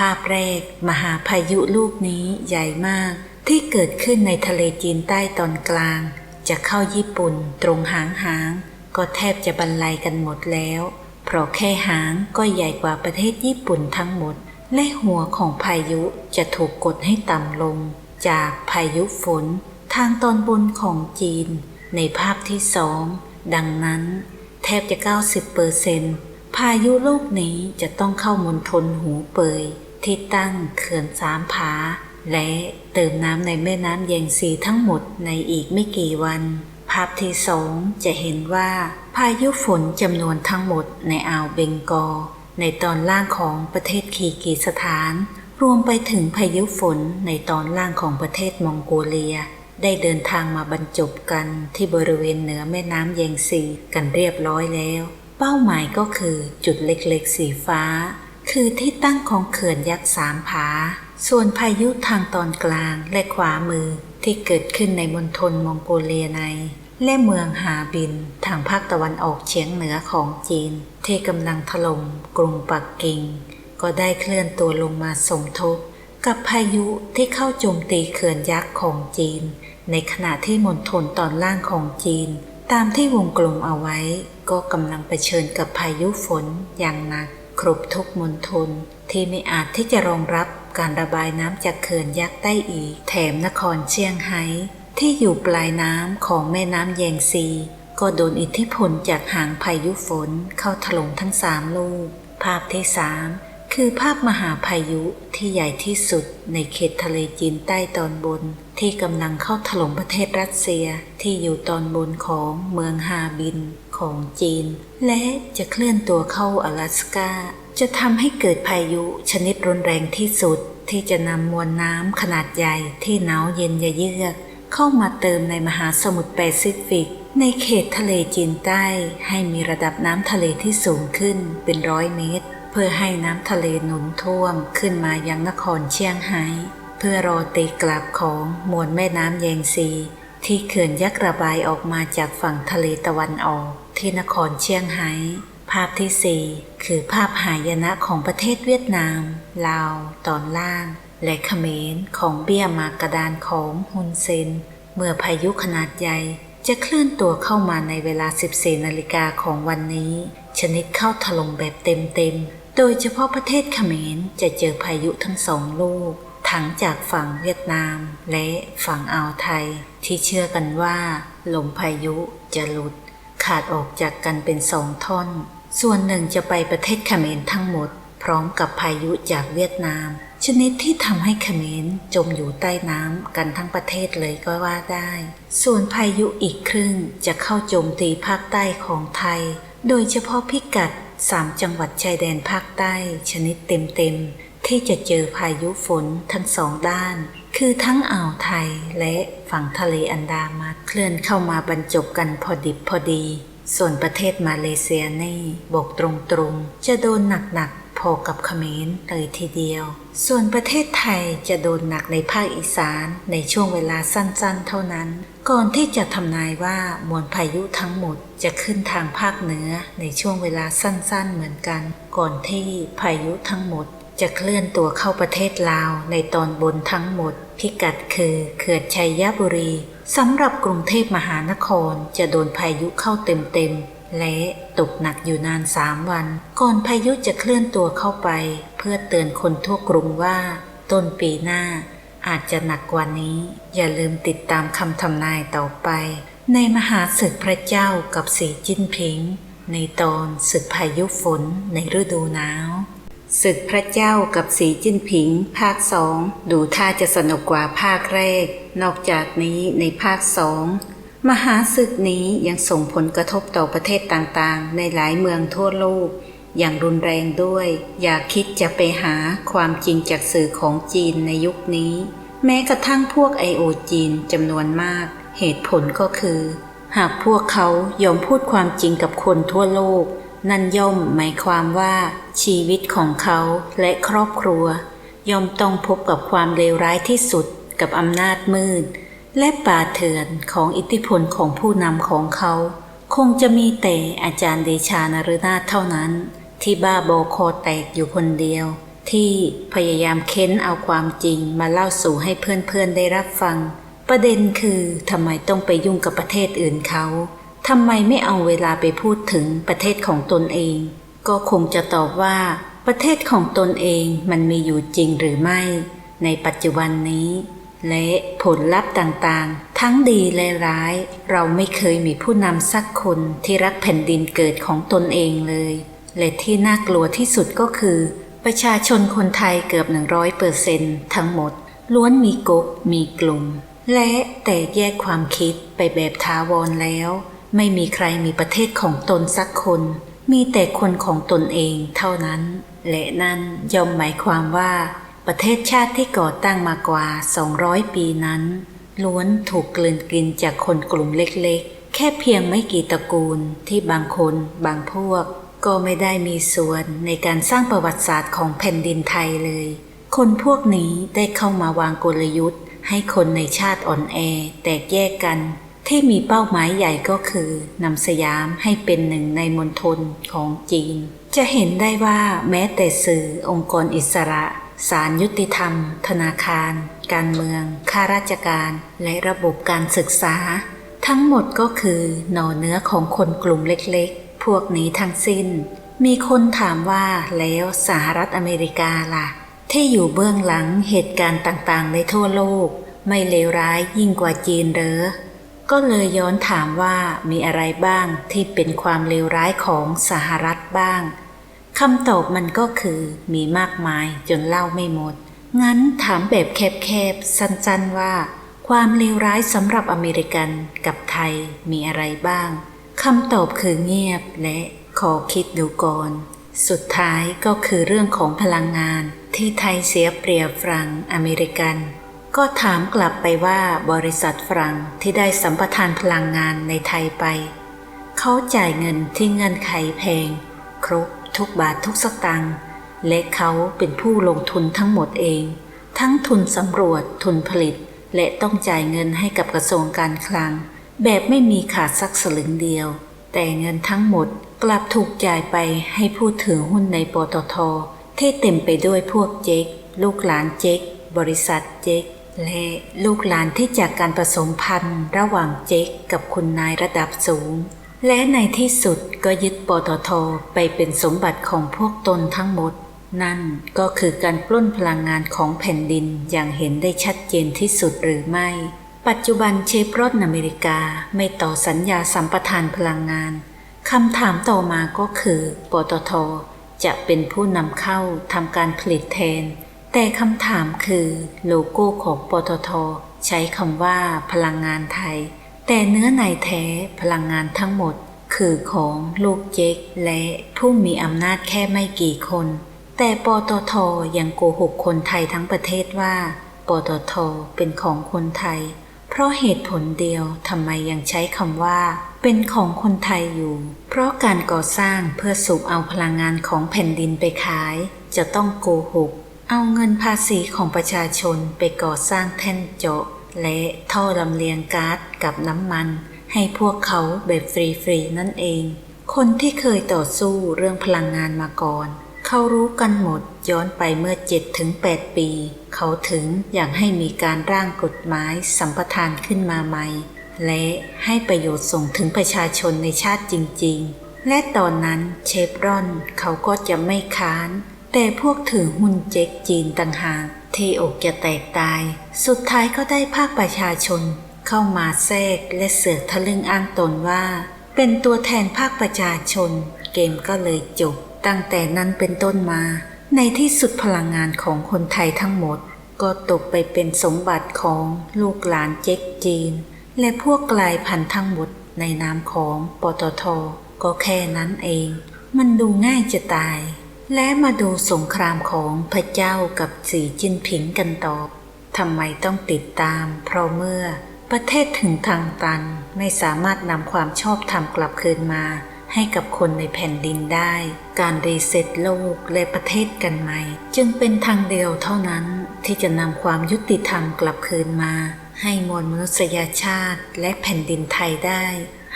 ภาพแรก มหาพายุลูกนี้ใหญ่มาก ที่เกิดขึ้นในทะเลจีนใต้ตอนกลาง จะเข้าญี่ปุ่นตรงหางหาง ก็แทบจะบรรลัยกันหมดแล้ว เพราะแค่หางก็ใหญ่กว่าประเทศญี่ปุ่นทั้งหมด และหัวของพายุจะถูกกดให้ต่ำลง จากพายุฝน ทางตอนบนของจีน ในภาพที่สองดังนั้น แทบจะ 90เปอร์เซนพายุลูกนี้จะต้องเข้ามณฑลหูเปย ที่ตั้งเขื่อนสามผา และเติมน้ำในแม่น้ำแยงซีทั้งหมดในอีกไม่กี่วัน ภาพที่สองจะเห็นว่า พายุฝนจำนวนทั้งหมดในอ่าวเบงกอลในตอนล่างของประเทศคีกีสถาน รวมไปถึงพายุฝนในตอนล่างของประเทศมองโกเลีย ได้เดินทางมาบรรจบกันที่บริเวณเหนือแม่น้ำแยงซีกันเรียบร้อยแล้ว เป้าหมายก็คือจุดเล็กๆสีฟ้า คือที่ตั้งของเขื่อนยักษ์สามผา ส่วนพายุทางตอนกลางและขวามือที่เกิดขึ้นในมณฑลมองโกเลียในและเมืองฮาบินทางภาคตะวันออกเฉียงเหนือของจีน ที่กำลังถล่มกรุงปักกิ่ง ก็ได้เคลื่อนตัวลงมาสมทบ กับพายุที่เข้าโจมตีเขื่อนยักษ์ของจีน ในขณะที่มณฑลตอนล่างของจีน ตามที่วงกลมเอาไว้ ก็กำลังเผชิญกับพายุฝนอย่างหนัก ครบทุกมณฑลที่ไม่อาจที่จะรองรับการระบายน้ำจากเขื่อนยักษ์ได้อีก แถมนครเชียงไฮ้ที่อยู่ปลายน้ำของแม่น้ำแยงซี ก็โดนอิทธิพลจากหางพายุฝนเข้าถล่มทั้งสามลูก ภาพที่สามคือภาพมหาพายุที่ใหญ่ที่สุดในเขตทะเลจีนใต้ตอนบน ที่กำลังเข้าถล่มประเทศรัสเซียที่อยู่ตอนบนของเมืองฮาบิน ของจีน และจะเคลื่อนตัวเข้าอลาสกา จะทำให้เกิดพายุชนิดรุนแรงที่สุด ที่จะนำมวลน้ำขนาดใหญ่ที่หนาวเย็นยะเยือก เข้ามาเติมในมหาสมุทรแปซิฟิก ในเขตทะเลจีนใต้ ให้มีระดับน้ำทะเลที่สูงขึ้นเป็นร้อยเมตร เพื่อให้น้ำทะเลหนุนท่วมขึ้นมายังนครเชียงไฮ้เพื่อรอตีกลับของมวลแม่น้ำแยงซีที่เขื่อนยักษ์ระบายออกมาจากฝั่งทะเลตะวันออก ที่นครเชียงไฮ้ภาพที่สี่คือภาพหายนะของประเทศเวียดนาม ลาว ตอนล่าง และเขมรของเบี้ยมากระดานของฮุนเซน เมื่อพายุขนาดใหญ่จะเคลื่อนตัวเข้ามาในเวลา 14 นาฬิกาของวันนี้ ชนิดเข้าถล่มแบบเต็มๆ โดยเฉพาะประเทศเขมรจะเจอพายุทั้งสองลูก ทั้งจากฝั่งเวียดนาม และฝั่งอ่าวไทย ที่เชื่อกันว่า ลมพายุจะหลุด ขาดออกจากกันเป็นสองท่อน ส่วนหนึ่งจะไปประเทศเขมรทั้งหมด พร้อมกับพายุจากเวียดนาม ชนิดที่ทำให้เขมรจมอยู่ใต้น้ำกันทั้งประเทศเลยก็ว่าได้ ส่วนพายุอีกครึ่งจะเข้าโจมตีภาคใต้ของไทย โดยเฉพาะพิกัดสามจังหวัดชายแดนภาคใต้ ชนิดเต็มๆที่จะเจอพายุฝนทั้งสองด้าน คือทั้งอ่าวไทยและ ฝั่งทะเลอันดามันเคลื่อนเข้ามาบรรจบกันพอดิบพอดี ส่วนประเทศมาเลเซียนี่บอกตรงๆ จะโดนหนักๆพอกับเขมรเลยทีเดียว ส่วนประเทศไทยจะโดนหนักในภาคอีสานในช่วงเวลาสั้นๆ เท่านั้น ก่อนที่จะทำนายว่ามวลพายุทั้งหมดจะขึ้นทางภาคเหนือในช่วงเวลาสั้นๆ เหมือนกัน ก่อนที่พายุทั้งหมด จะเคลื่อนตัวเข้าประเทศลาวในตอนบนทั้งหมด พิกัดคือเขื่อนชัยบุรีสำหรับกรุงเทพมหานครจะโดนพายุเข้าเต็มๆ และตกหนักอยู่นานสามวัน ก่อนพายุจะเคลื่อนตัวเข้าไป เพื่อเตือนคนทั่วกรุงว่า ต้นปีหน้าอาจจะหนักกว่านี้ อย่าลืมติดตามคำทำนายต่อไป ในมหาศึกพระเจ้ากับสีจิ้นผิง ในตอนศึกพายุฝนในฤดูหนาว ศึกพระเจ้ากับสีจิ้นผิง ภาคสองดูท่าจะสนุกกว่าภาคแรก นอกจากนี้ในภาคสองมหาศึกนี้ยังส่งผลกระทบต่อประเทศต่างๆ ในหลายเมืองทั่วโลก อย่างรุนแรงด้วย อย่าคิดจะไปหาความจริงจากสื่อของจีนในยุคนี้ แม้กระทั่งพวกไอโอจีนจำนวนมาก เหตุผลก็คือ หากพวกเขายอมพูดความจริงกับคนทั่วโลก นั่นย่อมหมายความว่า ชีวิตของเขาและครอบครัว ย่อมต้องพบกับความเลวร้ายที่สุดกับอำนาจมืด และป่าเถื่อนของอิทธิพลของผู้นำของเขา คงจะมีแต่อาจารย์เดชานฤนาถเท่านั้น ที่บ้าบอคอแตกอยู่คนเดียว ที่พยายามเค้นเอาความจริงมาเล่าสู่ให้เพื่อนๆได้รับฟัง ประเด็นคือทำไมต้องไปยุ่งกับประเทศอื่นเขา ทำไมไม่เอาเวลาไปพูดถึงประเทศของตนเอง ก็คงจะตอบว่า ประเทศของตนเองมันมีอยู่จริงหรือไม่ ในปัจจุบันนี้ และผลลัพธ์ต่างๆ ทั้งดีและร้าย เราไม่เคยมีผู้นำสักคนที่รักแผ่นดินเกิดของตนเองเลย และที่น่ากลัวที่สุดก็คือ ประชาชนคนไทยเกือบ 100เปอร์เซนทั้งหมด ล้วนมีกกมีกลุ่ม และแต่แยกความคิดไปแบบทาวรแล้ว ไม่มีใครมีประเทศของตนสักคน มีแต่คนของตนเองเท่านั้น และนั่นย่อมหมายความว่า ประเทศชาติที่ก่อตั้งมากว่า 200 ปีนั้น ล้วนถูกกลืนกินจากคนกลุ่มเล็กๆ แค่เพียงไม่กี่ตระกูลที่บางคนบางพวก ก็ไม่ได้มีส่วนในการสร้างประวัติศาสตร์ของแผ่นดินไทยเลย คนพวกนี้ได้เข้ามาวางกลยุทธ์ ให้คนในชาติอ่อนแอแตกแยกกัน ที่มีเป้าหมายใหญ่ก็คือนำสยามให้เป็นหนึ่งในมณฑลของจีน จะเห็นได้ว่าแม้แต่สื่อองค์กรอิสระศาลยุติธรรม ธนาคาร การเมือง ข้าราชการ และระบบการศึกษา ทั้งหมดก็คือหน่อเนื้อของคนกลุ่มเล็กๆ พวกนี้ทั้งสิ้น มีคนถามว่าแล้วสหรัฐอเมริกาล่ะ ที่อยู่เบื้องหลังเหตุการณ์ต่างๆ ในทั่วโลก ไม่เลวร้ายยิ่งกว่าจีนเหรอ ก็เลยย้อนถามว่ามีอะไรบ้างที่เป็นความเลวร้ายของสหรัฐบ้างคำตอบมันก็คือมีมากมายจนเล่าไม่หมด งั้นถามแบบแคบๆ สั้นๆว่า ความเลวร้ายสำหรับอเมริกันกับไทยมีอะไรบ้างคำตอบคือเงียบและขอคิดดูก่อน สุดท้ายก็คือเรื่องของพลังงานที่ไทยเสียเปรียบฝรั่งอเมริกัน ก็ถามกลับไปว่าบริษัทฝรั่งที่ได้สัมปทานพลังงานในไทยไป เขาจ่ายเงินที่เงื่อนไขแพง ครบทุกบาททุกสตางค์และเขาเป็นผู้ลงทุนทั้งหมดเอง ทั้งทุนสำรวจทุนผลิต และต้องจ่ายเงินให้กับกระทรวงการคลัง แบบไม่มีขาดสักสลึงเดียว แต่เงินทั้งหมดกลับถูกจ่ายไปให้ผู้ถือหุ้นในปตทที่เต็มไปด้วยพวกเจ๊กลูกหลานเจ๊กบริษัทเจ๊ก และลูกหลานที่จากการผสมพันธุ์ระหว่างเจ๊กกับคุณนายระดับสูง และในที่สุดก็ยึดปตทไปเป็นสมบัติของพวกตนทั้งหมด นั่นก็คือการปล้นพลังงานของแผ่นดินอย่างเห็นได้ชัดเจนที่สุดหรือไม่ ปัจจุบันเชฟรอนอเมริกาไม่ต่อสัญญาสัมปทานพลังงานคำถามต่อมาก็คือ ปตทจะเป็นผู้นำเข้าทำการผลิตแทน แต่คำถามคือโลโก้ของปตท ใช้คำว่าพลังงานไทย แต่เนื้อในแท้พลังงานทั้งหมด คือของลูกเจ๊กและผู้มีอำนาจแค่ไม่กี่คน แต่ปตทยังโกหกคนไทยทั้งประเทศว่า ปตทเป็นของคนไทย เพราะเหตุผลเดียวทำไมยังใช้คำว่า เป็นของคนไทยอยู่ เพราะการก่อสร้างเพื่อสูบเอาพลังงานของแผ่นดินไปขาย จะต้องโกหก เอาเงินภาษีของประชาชนไปก่อสร้างแท่นเจาะ และท่อลำเลียงก๊าซกับน้ำมัน ให้พวกเขาแบบฟรีๆนั่นเอง คนที่เคยต่อสู้เรื่องพลังงานมาก่อน เขารู้กันหมดย้อนไปเมื่อ7ถึง8ปี เขาถึงอยากให้มีการร่างกฎหมายสัมปทานขึ้นมาใหม่ และให้ประโยชน์ส่งถึงประชาชนในชาติจริง ๆ และตอนนั้นเชฟรอนเขาก็จะไม่ค้าน แต่พวกถือหุ้นเจ๊กจีนต่างหากที่อกจะแตกตาย สุดท้ายก็ได้ภาคประชาชน เข้ามาแทรกและเสือกทะลึ่งอ้างตนว่า เป็นตัวแทนภาคประชาชน เกมก็เลยจบ ตั้งแต่นั้นเป็นต้นมา ในที่สุดพลังงานของคนไทยทั้งหมด ก็ตกไปเป็นสมบัติของลูกหลานเจ๊กจีน และพวกกลายพันธุ์ทั้งหมดในนามของปตท ก็แค่นั้นเอง มันดูง่ายจะตาย และมาดูสงครามของพระเจ้ากับสีจิ้นผิงกันต่อทำไมต้องติดตาม เพราะเมื่อประเทศถึงทางตันไม่สามารถนำความชอบธรรมกลับคืนมา ให้กับคนในแผ่นดินได้ การรีเซ็ตโลกและประเทศกันใหม่ จึงเป็นทางเดียวเท่านั้นที่จะนำความยุติธรรมกลับคืนมา ให้มวลมนุษยชาติและแผ่นดินไทยได้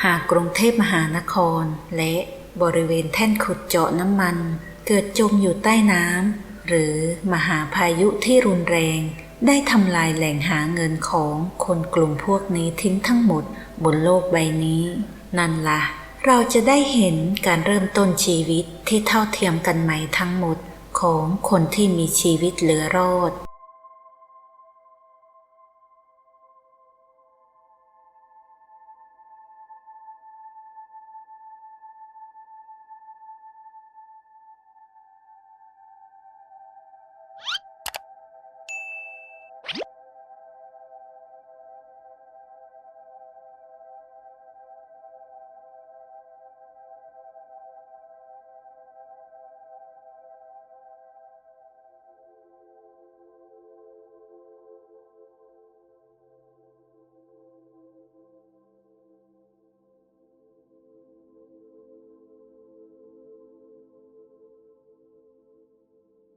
หากกรุงเทพมหานคร และบริเวณแท่นขุดเจาะน้ำมัน เกิดจมอยู่ใต้น้ำหรือมหาพายุที่รุนแรง ได้ทำลายแหล่งหาเงินของคนกลุ่มพวกนี้ทิ้งทั้งหมดบนโลกใบนี้ นั่นละ่ะ เราจะได้เห็นการเริ่มต้นชีวิตที่เท่าเทียมกันใหม่ทั้งหมดของคนที่มีชีวิตเหลือรอด